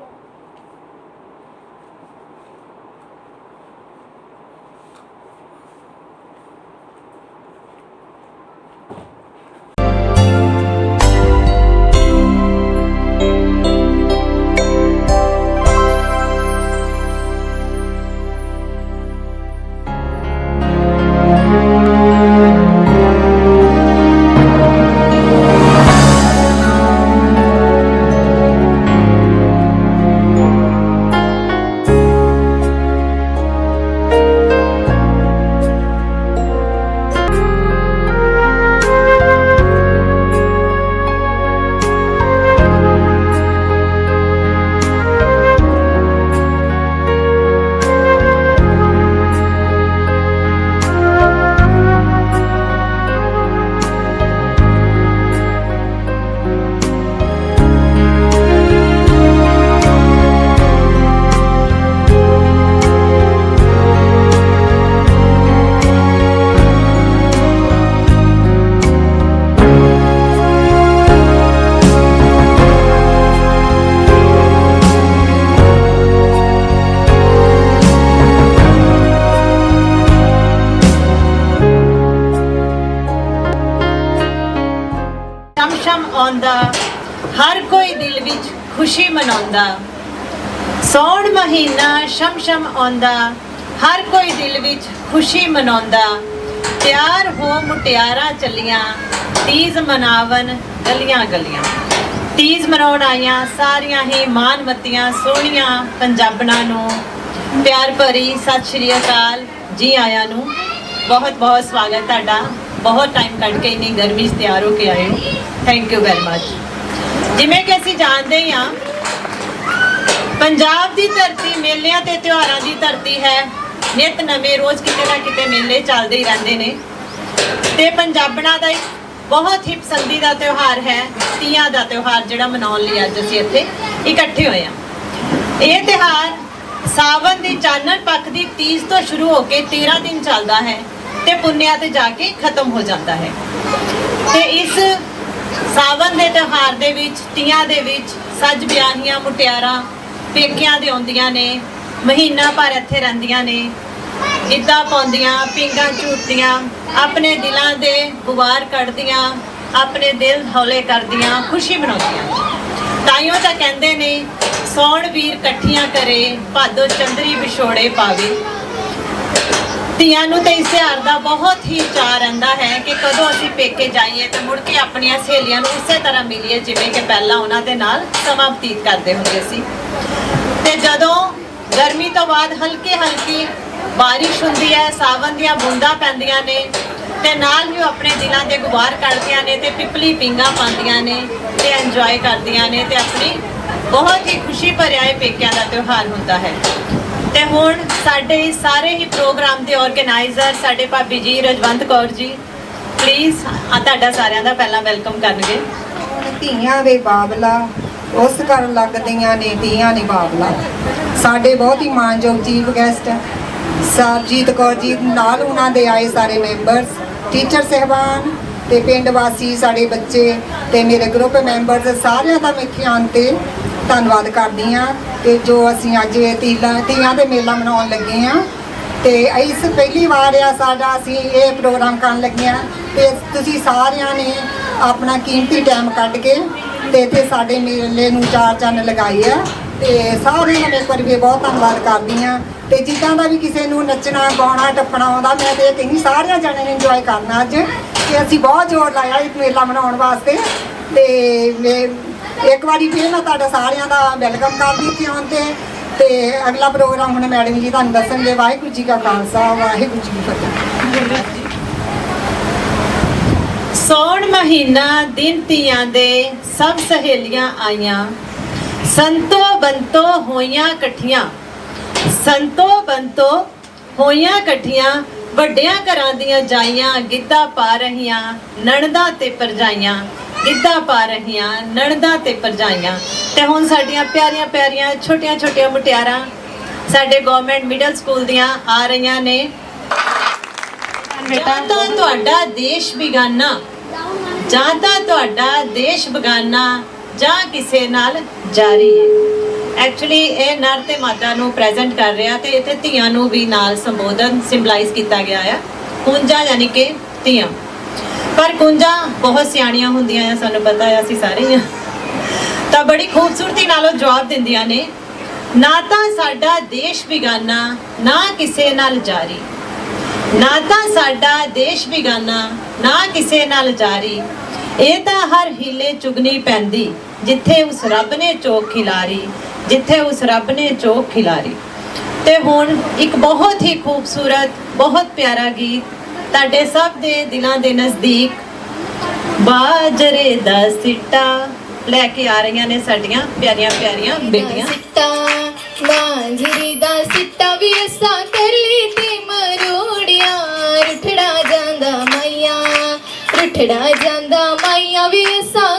ਸ਼ਮ ਮਨਾਉਂਦਾ। ਸੌਣ ਮਹੀਨਾ ਸ਼ਮ ਸ਼ਮ ਆਉਂਦਾ, ਹਰ ਕੋਈ ਦਿਲ ਵਿੱਚ ਖੁਸ਼ੀ ਮਨਾਉਂਦਾ। ਤਿਆਰ ਹੋ ਮੁਟਿਆਰਾਂ ਚੱਲੀਆਂ, ਤੀਜ ਮਨਾਵਨ ਗਲੀਆਂ ਗਲੀਆਂ। ਤੀਜ ਮਨਾਉਣ ਆਈਆਂ, ਸਾਰੀਆਂ ਹੀ ਮਾਨਮਤੀਆਂ ਸੋਹਣੀਆਂ ਪੰਜਾਬਣਾਂ ਨੂੰ। ਪਿਆਰ ਭਰੀ ਸਤਿ ਸ਼੍ਰੀ ਅਕਾਲ ਜੀ ਆਇਆਂ ਨੂੰ। ਬਹੁਤ ਬਹੁਤ ਸਵਾਗਤ ਤੁਹਾਡਾ। ਬਹੁਤ ਟਾਈਮ ਕੱਢ ਕੇ ਇੰਨੀ ਗਰਮੀ 'ਚ ਤਿਆਰ ਹੋ ਕੇ ਆਏ ਹੋ। ਥੈਂਕ ਯੂ ਵੈਰੀ ਮੱਚ ਜਿਵੇਂ ਕਿ ਅਸੀਂ ਜਾਣਦੇ ਹਾਂ ਪੰਜਾਬ ਦੀ ਧਰਤੀ ਮੇਲਿਆਂ ਤੇ ਤਿਉਹਾਰਾਂ ਦੀ ਧਰਤੀ ਹੈ। ਨਿਤ ਨਵੇਂ ਰੋਜ਼ ਕਿਤੇ ਨਾ ਕਿਤੇ ਮੇਲੇ ਚੱਲਦੇ ਹੀ ਰਹਿੰਦੇ ਨੇ। ਤੇ ਪੰਜਾਬਣਾਂ ਦਾ ਇੱਕ ਬਹੁਤ ਹੀ ਪਸੰਦੀਦਾ ਤਿਉਹਾਰ ਹੈ, ਤੀਆਂ ਦਾ ਤਿਉਹਾਰ ਜਿਹੜਾ ਮਨਾਉਣ ਲਈ ਅੱਜ ਅਸੀਂ ਇੱਥੇ ਇਕੱਠੇ ਹੋਏ ਹਾਂ। ਇਹ ਤਿਉਹਾਰ ਸਾਵਨ ਦੀ ਚਾਨਣ ਪੱਖ ਦੀ ਤੀਜ ਤੋਂ ਸ਼ੁਰੂ ਹੋ ਕੇ 13 ਦਿਨ ਚੱਲਦਾ ਹੈ ਤੇ ਪੁੰਨਿਆ ਤੇ ਜਾ ਕੇ ਖਤਮ ਹੋ ਜਾਂਦਾ ਹੈ। ਤੇ ਇਸ ਸਾਵਨ ਦੇ ਤਿਉਹਾਰ ਦੇ ਵਿੱਚ, ਤੀਆਂ ਦੇ ਵਿੱਚ ਸੱਜ ਬਿਆਨੀਆਂ ਮੁਟਿਆਰਾਂ ਪੇਕਿਆਂ ਦੇ ਆਉਂਦੀਆਂ ਨੇ, ਮਹੀਨਾ ਭਰ ਇੱਥੇ ਰਹਿੰਦੀਆਂ ਨੇ। ਗਿੱਧਾ ਪਾਉਂਦੀਆਂ, ਪਿੰਗਾਂ ਝੂਟਦੀਆਂ, ਆਪਣੇ ਦਿਲਾਂ ਦੇ ਗੁਬਾਰ ਕੱਢਦੀਆਂ, ਆਪਣੇ ਦਿਲ ਹੌਲੇ ਕਰਦੀਆਂ, ਖੁਸ਼ੀ ਮਨਾਉਂਦੀਆਂ। ਤਾਈਓ ਤਾਂ ਕਹਿੰਦੇ ਨੇ, ਸੌਣ ਵੀਰ ਇਕੱਠੀਆਂ ਕਰੇ, ਭਾਦੋ ਚੰਦਰੀ ਵਿਛੋੜੇ ਪਾਵੇ। ਧੀਆਂ ਨੂੰ ਤੇ ਇਸ ਦਾ ਬਹੁਤ ਹੀ ਚਾਅ ਰਹਿੰਦਾ ਹੈ ਕਿ ਕਦੋਂ ਅਸੀਂ ਪੇਕੇ ਜਾਈਏ ਤੇ ਮੁੜ ਕੇ ਆਪਣੀਆਂ ਸਹੇਲੀਆਂ ਨੂੰ ਉਸੇ ਤਰ੍ਹਾਂ ਮਿਲੀਏ ਜਿਵੇਂ ਕਿ ਪਹਿਲਾਂ ਉਹਨਾਂ ਦੇ ਨਾਲ ਸਮਾਂ ਬਤੀਤ ਕਰਦੇ ਹੁੰਦੇ ਸੀ। ਤੇ ਜਦੋਂ ਗਰਮੀ ਤੋਂ ਬਾਅਦ ਹਲਕੀ ਹਲਕੀ ਬਾਰਿਸ਼ ਹੁੰਦੀ ਹੈ ਸਾਵਨ ਦੀਆਂ ਬੂੰਦਾਂ ਪੈਂਦੀਆਂ ਨੇ ਤੇ ਨਾਲ ਹੀ ਉਹ ਆਪਣੇ ਦਿਲਾਂ ਦੇ ਗੁਬਾਰ ਕੱਢਦੀਆਂ ਨੇ ਤੇ ਪਿਪਲੀ ਪਿੰਗਾ ਪਾਉਂਦੀਆਂ ਨੇ ਤੇ ਇੰਜੋਏ ਕਰਦੀਆਂ ਨੇ ਤੇ ਆਪਣੀ ਬਹੁਤ ਹੀ ਖੁਸ਼ੀ ਭਰਿਆ ਇਹ ਪੇਕਿਆਂ ਦਾ ਤਿਉਹਾਰ ਹੁੰਦਾ ਹੈ। ਤੇ ਹੁਣ ਸਾਡੇ ਸਾਰੇ ਹੀ ਪ੍ਰੋਗਰਾਮ ਦੇ ਆਰਗੇਨਾਈਜ਼ਰ ਸਾਡੇ ਭਾਬੀ ਜੀ, ਰਜਵੰਤ ਕੌਰ ਜੀ ਪਲੀਜ਼ ਆ ਤੁਹਾਡਾ ਸਾਰਿਆਂ ਦਾ ਪਹਿਲਾਂ ਵੈਲਕਮ ਕਰਨਗੇ। ਹੁਣ ਧੀਆਂ ਦੇ ਬਾਬਲਾ, ਉਸ ਘਰ ਲੱਗਦੀਆਂ ਨੇ, ਧੀਆਂ ਨੇ ਬਾਬਲਾ। ਸਾਡੇ ਬਹੁਤ ਹੀ ਮਾਨਯੋਗ ਚੀਫ ਗੈਸਟ ਸਰਜੀਤ ਕੌਰ ਜੀ ਨਾਲ ਉਹਨਾਂ ਦੇ ਆਏ ਸਾਰੇ ਮੈਂਬਰਸ ਟੀਚਰ ਸਹਿਬਾਨ ਤੇ ਪਿੰਡ ਵਾਸੀ, ਸਾਡੇ ਬੱਚੇ ਤੇ ਮੇਰੇ ਗਰੁੱਪ ਮੈਂਬਰਸ ਸਾਰਿਆਂ ਦਾ ਮੈਂ ਆਉਣ ਤੇ ਧੰਨਵਾਦ ਕਰਦੀ ਹਾਂ ਤੇ ਜੋ ਅਸੀਂ ਅੱਜ ਇਹ ਤੀਲਾ ਤੀਆਂ ਦੇ ਮੇਲਾ ਮਨਾਉਣ ਲੱਗੇ ਹਾਂ। ਤੇ ਇਸ ਪਹਿਲੀ ਵਾਰ ਆ ਸਾਡਾ ਅਸੀਂ ਇਹ ਪ੍ਰੋਗਰਾਮ ਕਰਨ ਲੱਗੇ ਹਾਂ। ਤੇ ਤੁਸੀਂ ਸਾਰਿਆਂ ਨੇ ਆਪਣਾ ਕੀਮਤੀ ਟਾਈਮ ਕੱਢ ਕੇ ਤੇ ਇੱਥੇ ਸਾਡੇ ਮੇਲੇ ਨੂੰ ਚਾਰ ਚੰਨ ਲਗਾਈ ਆ। ਤੇ ਸਾਰਿਆਂ ਨੂੰ ਮੈਂ ਇੱਕ ਵਾਰੀ ਵੀ ਬਹੁਤ ਧੰਨਵਾਦ ਕਰਦੀ ਹਾਂ। ਤੇ ਜਿੱਦਾਂ ਦਾ ਵੀ ਕਿਸੇ ਨੂੰ ਨੱਚਣਾ, ਗਾਉਣਾ, ਟੱਪਣਾ ਆਉਂਦਾ, ਮੈਂ ਤੇ ਇਹ ਕਹਿੰਦੀ ਸਾਰਿਆਂ ਜਣਿਆਂ ਨੇ ਇੰਜੋਏ ਕਰਨਾ ਅੱਜ। ਤੇ ਅਸੀਂ ਬਹੁਤ ਜ਼ੋਰ ਲਾਇਆ ਇਸ ਮੇਲਾ ਮਨਾਉਣ ਵਾਸਤੇ। ਤੇ ਮੈਂ ਇੱਕ ਵਾਰੀ ਫਿਰ ਮੈਂ ਤੁਹਾਡਾ ਸਾਰਿਆਂ ਦਾ ਵੈਲਕਮ ਕਰਦੀ ਇੱਥੇ ਆਉਣ ਤੇ। ਤੇ ਅਗਲਾ ਪ੍ਰੋਗਰਾਮ ਹੁਣ ਮੈਡਮ ਜੀ ਤੁਹਾਨੂੰ ਦੱਸਣਗੇ, ਵਾਹਿਗੁਰੂ ਜੀ ਕਾ ਖਾਲਸਾ, ਵਾਹਿਗੁਰੂ ਜੀ ਕੀ ਫਤਿਹ। ਸੌਣ ਮਹੀਨਾ ਦਿਨ ਤੀਆਂ ਦੇ ਸਭ ਸਹੇਲੀਆਂ ਆਈਆਂ। ਸੰਤੋ ਬੰਤੋ ਹੋਈਆਂ ਇਕੱਠੀਆਂ। ਸੰਤੋ ਬੰਤੋ ਹੋਈਆਂ ਇਕੱਠੀਆਂ, ਵੱਡਿਆਂ ਘਰਾਂ ਦੀਆਂ ਜਾਈਆਂ, ਗਿੱਧਾ ਪਾ ਰਹੀਆਂ, ਨਣਦਾ ਤੇ ਪਰਜਾਈਆਂ। ਗਿੱਧਾ ਪਾ ਰਹੀਆਂ, ਨਣਦਾ ਤੇ ਪਰਜਾਈਆਂ ਤੇ ਹੁਣ ਸਾਡੀਆਂ ਪਿਆਰੀਆਂ ਪਿਆਰੀਆਂ, ਛੋਟੀਆਂ ਛੋਟੀਆਂ ਮੁਟਿਆਰਾਂ ਸਾਡੇ ਗਵਰਨਮੈਂਟ ਮਿਡਲ ਸਕੂਲ ਦੀਆਂ ਆ ਰਹੀਆਂ ਨੇ। ਜਾਂ ਤਾਂ ਤੁਹਾਡਾ ਦੇਸ਼ ਬਿਗਾਨਾ, ਜਾਂ ਤਾਂ ਤੁਹਾਡਾ ਦੇਸ਼ ਬਗਾਨਾ, ਜਾਂ ਕਿਸੇ ਨਾਲ ਜਾਰੀ। ਹੈ ਐਕਚੁਅਲੀ ਇਹ ਨਰ ਤੇ ਮਾਤਾ ਨੂੰ ਪ੍ਰੈਜ਼ੈਂਟ ਕਰ ਰਿਹਾ ਤੇ ਇੱਥੇ ਧੀਆਂ ਨੂੰ ਵੀ ਨਾਲ ਸੰਬੋਧਨ ਸਿੰਬਲਾਈਜ਼ ਕੀਤਾ ਗਿਆ ਆ। ਹੁੰਜਾ ਯਾਨੀ ਕਿ ਧੀਆਂ। ਪਰ ਕੁੰਜਾਂ ਬਹੁਤ ਸਿਆਣੀਆਂ ਹੁੰਦੀਆਂ ਆ, ਸਾਨੂੰ ਪਤਾ ਹੈ ਅਸੀਂ ਸਾਰੇ ਆ। ਤਾਂ ਬੜੀ ਖੂਬਸੂਰਤੀ ਨਾਲ ਉਹ ਜਵਾਬ ਦਿੰਦੀਆਂ ਨੇ, ਨਾ ਤਾਂ ਸਾਡਾ ਦੇਸ਼ ਬਿਗਾਨਾ, ਨਾ ਕਿਸੇ ਨਾਲ ਜਾਰੀ। ਨਾ ਤਾਂ ਸਾਡਾ ਦੇਸ਼ ਬਿਗਾਨਾ, ਨਾ ਕਿਸੇ ਨਾਲ ਜਾਰੀ। ਇਹ ਤਾਂ ਹਰ ਹੀਲੇ ਚੁਗਨੀ ਪੈਂਦੀ, ਜਿੱਥੇ ਉਸ ਰੱਬ ਨੇ ਚੋਕ ਖਿਲਾਰੀ, ਜਿੱਥੇ ਉਸ ਰੱਬ ਨੇ ਚੋਕ ਖਿਲਾਰੀ। ਤੇ ਹੁਣ ਇੱਕ ਬਹੁਤ ਹੀ ਖੂਬਸੂਰਤ, ਬਹੁਤ ਪਿਆਰਾ ਗੀਤ ਤੁਹਾਡੇ ਸਭ ਦੇ ਦਿਲਾਂ ਦੇ ਨਜ਼ਦੀਕ ਬਾਜਰੇ ਦਾ ਸਿੱਟਾ ਲੈ ਕੇ ਆ ਰਹੀਆਂ ਨੇ ਸਾਡੀਆਂ ਪਿਆਰੀਆਂ ਪਿਆਰੀਆਂ ਬੇਟੀਆਂ। ਸਿੱਟਾ ਮਾਂਜਰੀ ਦਾ ਸਿੱਟਾ ਵੀ ਅਸਾਂ ਕਰ ਲਈ ਤੇ ਮਰੋੜਿਆ। ਰੁਠੜਾ ਜਾਂਦਾ ਮਾਈਆ ਰੁਠੜਾ ਜਾਂਦਾ ਮਾਈਆ ਵੀ ਅਸਾਂ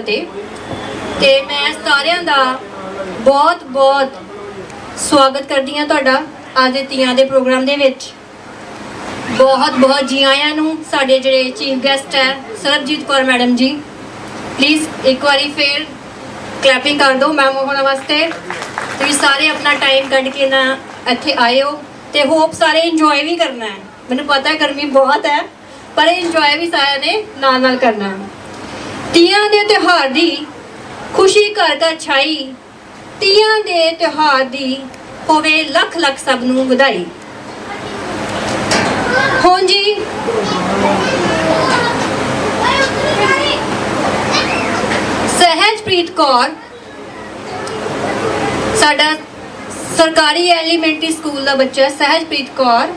ਫਤਿਹ। ਤੇ ਮੈਂ ਸਾਰਿਆਂ ਦਾ ਬਹੁਤ ਬਹੁਤ ਸਵਾਗਤ ਕਰਦੀ ਹਾਂ ਤੁਹਾਡਾ ਅੱਜ ਦੇ ਤੀਆਂ ਦੇ ਪ੍ਰੋਗਰਾਮ ਦੇ ਵਿੱਚ। ਬਹੁਤ ਬਹੁਤ ਜੀ ਆਇਆਂ ਨੂੰ ਸਾਡੇ ਜਿਹੜੇ ਚੀਫ ਗੈਸਟ ਹੈ, ਸਰਬਜੀਤ ਕੌਰ ਮੈਡਮ ਜੀ। ਪਲੀਜ਼ ਇੱਕ ਵਾਰੀ ਫੇਰ ਕਲੈਪਿੰਗ ਕਰ ਦਿਓ ਮੈਮ ਉਹਨਾਂ ਵਾਸਤੇ। ਤੁਸੀਂ ਸਾਰੇ ਆਪਣਾ ਟਾਈਮ ਕੱਢ ਕੇ ਨਾ ਇੱਥੇ ਆਏ ਹੋ ਤੇ ਹੋਪ ਸਾਰੇ ਇੰਜੋਏ ਵੀ ਕਰਨਾ ਹੈ। ਮੈਨੂੰ ਪਤਾ ਗਰਮੀ ਬਹੁਤ ਹੈ, ਪਰ ਇੰਜੋਏ ਵੀ ਸਾਰਿਆਂ ਨੇ ਨਾਲ ਨਾਲ ਕਰਨਾ ਹੈ। ਤੀਆਂ ਦੇ ਤਿਉਹਾਰ ਦੀ ਖੁਸ਼ੀ ਘਰ ਘਰ ਛਾਈ, ਤੀਆਂ ਦੇ ਤਿਉਹਾਰ ਦੀ ਹੋਵੇ ਲੱਖ ਲੱਖ ਸਭ ਨੂੰ ਵਧਾਈ। ਹੁਣ ਜੀ, ਸਹਿਜਪ੍ਰੀਤ ਕੌਰ, ਸਾਡਾ ਸਰਕਾਰੀ ਐਲੀਮੈਂਟਰੀ ਸਕੂਲ ਦਾ ਬੱਚਾ ਸਹਿਜਪ੍ਰੀਤ ਕੌਰ।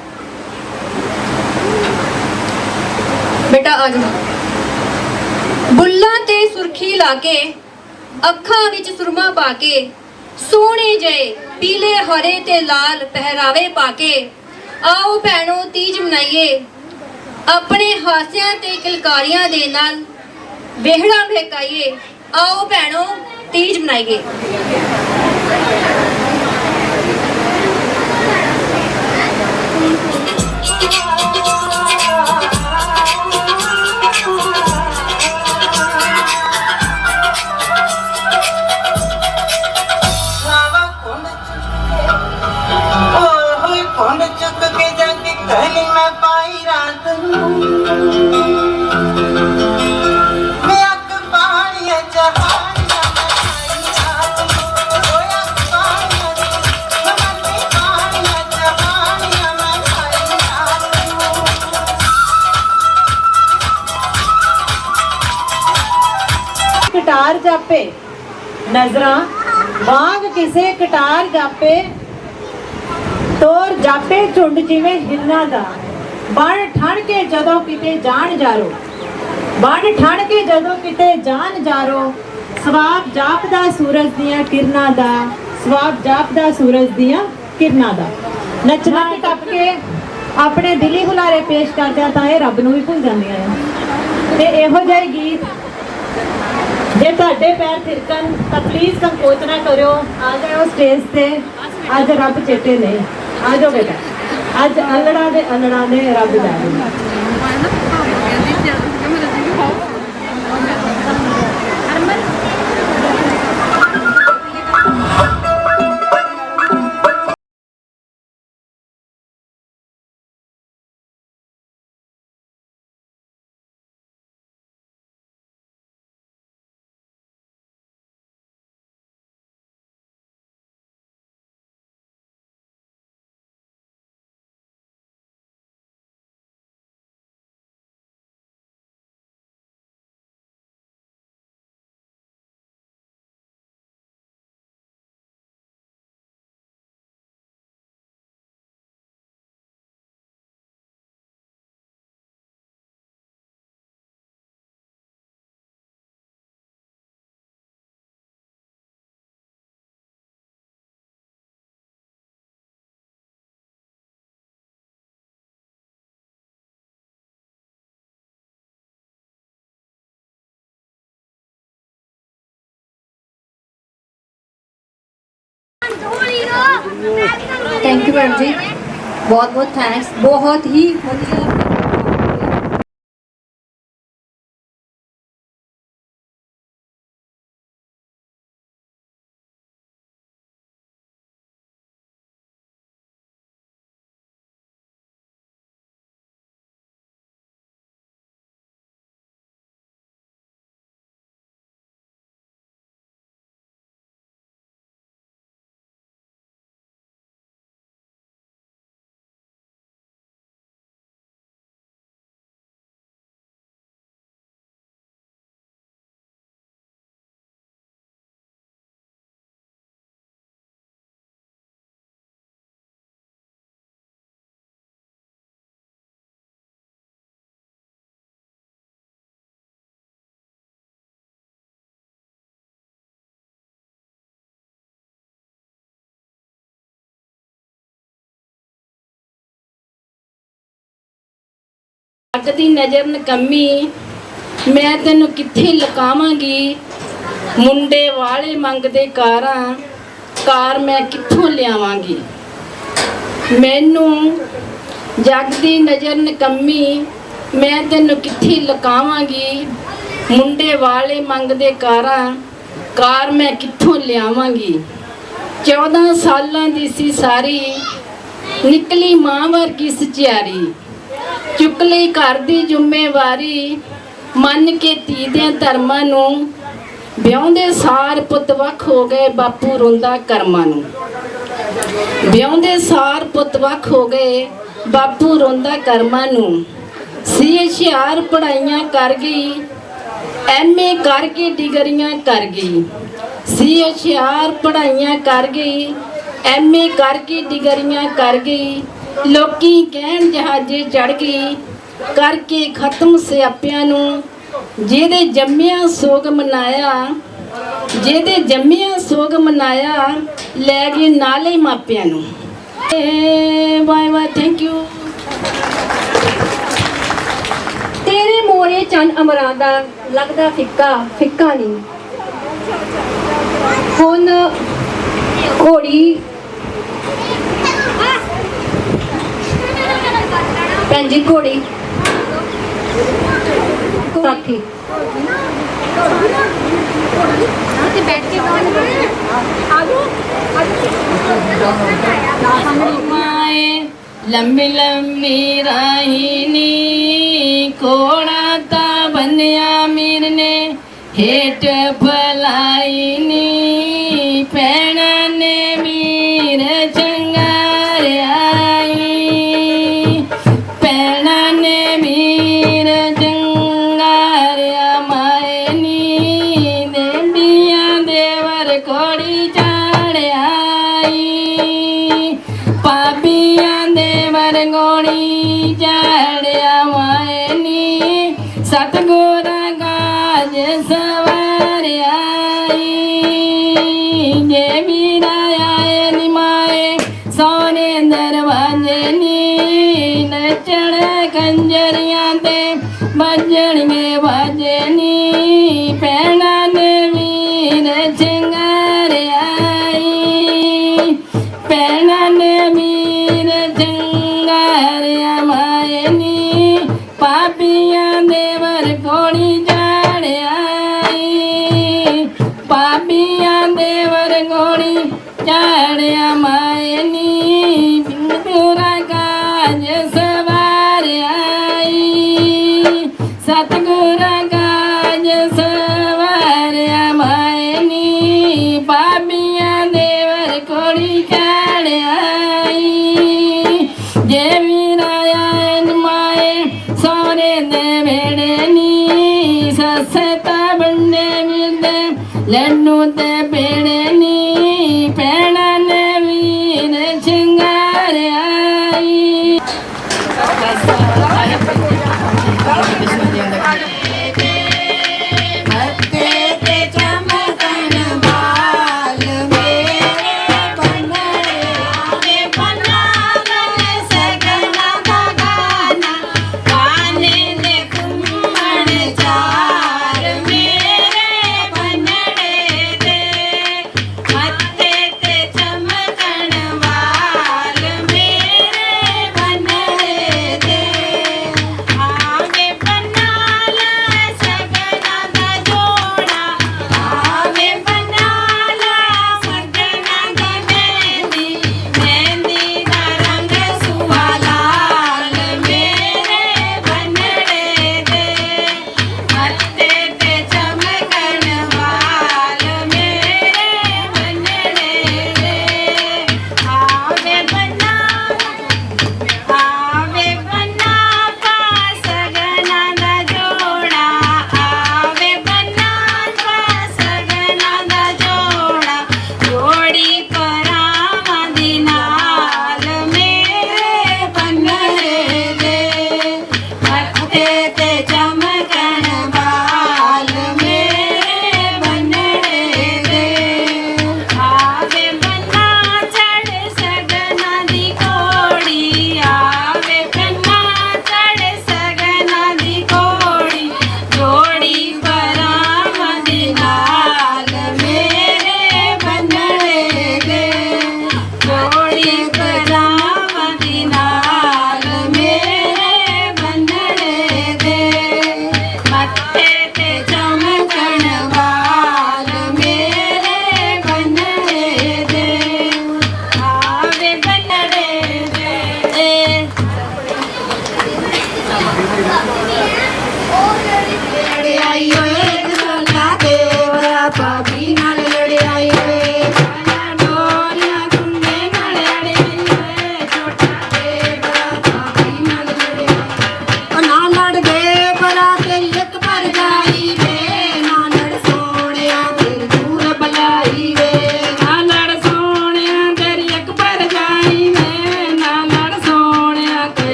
ਬੇਟਾ ਆ ਜਾ ਬੁੱਲਾਂ ਤੇ ਸੁਰਖੀ ਲਾ ਕੇ ਅੱਖਾਂ ਵਿੱਚ ਸੁਰਮਾ ਪਾ ਕੇ ਸੋਹਣੇ ਜਏ ਪੀਲੇ ਹਰੇ ਤੇ ਲਾਲ ਪਹਿਰਾਵੇ ਪਾ ਕੇ ਆਓ ਭੈਣੋ ਤੀਜ ਮਨਾਈਏ। ਆਪਣੇ ਹਾਸਿਆਂ ਤੇ ਕਿਲਕਾਰੀਆਂ ਦੇ ਨਾਲ ਵਿਹੜਾ ਮਹਿਕਾਈਏ ਆਓ ਭੈਣੋ ਤੀਜ ਮਨਾਈਏ। ਨੂੰ ਓਏ ਅੱਗ ਪਾਣੀਆਂ ਮੈਂ ਮੱਤੀ ਪਾਣੀਆਂ ਜਹਾਨੀਆਂ ਮੈਂ ਪਾਈ ਰਾਤ ਨੂੰ ਕਟਾਰ ਜਾਪੇ ਨਜ਼ਰਾਂ ਵਾਂਗ ਕਿਸੇ ਕਟਾਰ ਜਾਪੇ ਤੋਰ ਜਾਪੇ ਝੁੰਡ ਜਿਵੇਂ ਹਿਰਨਾ ਦਾ। ਬਣ ਠਣ ਕੇ ਜਦੋਂ ਕਿਤੇ ਜਾਣ ਜਾਰੋ। ਬਣ ਠਣ ਕੇ ਜਦੋਂ ਕਿਤੇ ਜਾਣ ਜਾਰੋ। ਸਵਾਬ ਜਾਪਦਾ ਸੂਰਜ ਦੀਆਂ ਕਿਰਨਾਂ ਦਾ। ਸਵਾਬ ਜਾਪਦਾ ਸੂਰਜ ਦੀਆਂ ਕਿਰਨਾਂ ਦਾ। ਨੱਚਣਾ ਟੱਪ ਕੇ ਆਪਣੇ ਦਿਲੀ ਹੁਲਾਰੇ ਪੇਸ਼ ਕਰਦਿਆਂ ਤਾਂ ਇਹ ਰੱਬ ਨੂੰ ਵੀ ਭੁੱਲ ਜਾਂਦੀਆਂ ਆ ਤੇ ਇਹੋ ਜਿਹੇ ਗੀਤ ਜੇ ਤੁਹਾਡੇ ਪੈਰ ਥਿਰਕਣ ਤਾਂ ਪਲੀਜ਼ ਸੰਕੋਚ ਨਾ ਕਰਿਓ। ਆ ਜਾਓ ਸਟੇਜ ਤੇ। ਅੱਜ ਰੱਬ ਚੇਤੇ ਨੇ। ਆ ਜਾਓ ਬੇਟਾ। ਅੱਜ ਅਲੜਾ ਦੇ ਅਲੜਾ ਨੇ ਰੱਬ ਜਾਣੇ ਯੂ ਜੀ। ਬਹੁਤ ਬਹੁਤ ਥੈਂਕਸ ਬਹੁਤ ਹੀ ਵਧੀਆ। ਅੱਗ ਦੀ ਨਜ਼ਰ ਨਕੰਮੀ, ਮੈਂ ਤੈਨੂੰ ਕਿੱਥੇ ਲੁਕਾਵਾਂਗੀ? ਮੁੰਡੇ ਵਾਲੇ ਮੰਗਦੇ ਕਾਰਾਂ, ਕਾਰ ਮੈਂ ਕਿੱਥੋਂ ਲਿਆਵਾਂਗੀ? ਮੈਨੂੰ ਜੱਗ ਦੀ ਨਜ਼ਰ ਨਕੰਮੀ, ਮੈਂ ਤੈਨੂੰ ਕਿੱਥੇ ਲੁਕਾਵਾਂਗੀ? ਮੁੰਡੇ ਵਾਲੇ ਮੰਗਦੇ ਕਾਰਾਂ, ਕਾਰ ਮੈਂ ਕਿੱਥੋਂ ਲਿਆਵਾਂਗੀ? 14 ਸਾਲਾਂ ਦੀ ਸੀ ਸਾਰੀ, ਨਿਕਲੀ ਮਾਂ ਵਰਗੀ ਸਚਿਆਰੀ। ਚੁੱਕ ਲਈ ਘਰ ਦੀ ਜ਼ਿੰਮੇਵਾਰੀ ਮੰਨ ਕੇ ਧੀ ਦੇ ਧਰਮਾਂ ਨੂੰ। ਵਿਆਹੁੰਦੇ ਸਾਰ ਪੁੱਤ ਵੱਖ ਹੋ ਗਏ ਬਾਪੂ ਰੋਂਦਾ ਕਰਮਾਂ ਨੂੰ। ਵਿਆਹੁੰਦੇ ਸਾਰ ਪੁੱਤ ਵੱਖ ਹੋ ਗਏ ਬਾਪੂ ਰੋਂਦਾ ਕਰਮਾਂ ਨੂੰ। ਸੀ ਹੁਸ਼ਿਆਰ ਪੜਾਈਆਂ ਕਰ ਗਈ ਐਮਏ ਕਰਕੇ ਡਿਗਰੀਆਂ ਕਰ ਗਈ। ਸੀ ਹੁਸ਼ਿਆਰ ਪੜਾਈਆਂ ਕਰ ਗਈ ਐਮਏ ਕਰਕੇ ਡਿਗਰੀਆਂ ਕਰ ਗਈ। ਲੋਕੀ ਕਹਿਣ ਜਹਾਜ਼ੇ ਚੜ ਗਈ ਕਰਕੇ ਖਤਮ ਸਿਆਪਿਆਂ ਨੂੰ, ਜਿਹਦੇ ਜੰਮਿਆ ਸੋਗ ਮਨਾਇਆ, ਜਿਹਦੇ ਜੰਮਿਆ ਸੋਗ ਮਨਾਇਆ, ਲੈ ਗਏ ਨਾਲੇ ਮਾਪਿਆਂ ਨੂੰ। ਬਾਏ ਬਾਏ ਥੈਂਕ ਯੂ ਤੇਰੇ ਮੋਰੇ ਚੰਨ ਅਮਰਾਂ ਦਾ ਲੱਗਦਾ ਫਿੱਕਾ ਫਿੱਕਾ ਨਹੀਂ। ਹੁਣ ਘੋੜੀ ਭੈਣ ਜੀ, ਘੋੜੀ। सब ठीक तो बैठ के लंबी लंबी राहिनी कोणाता बनया मीरने हेट पर ਤੇ ਵੱਜਣਗੇ ਬਾਜੇ ਨੀ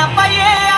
apaguen.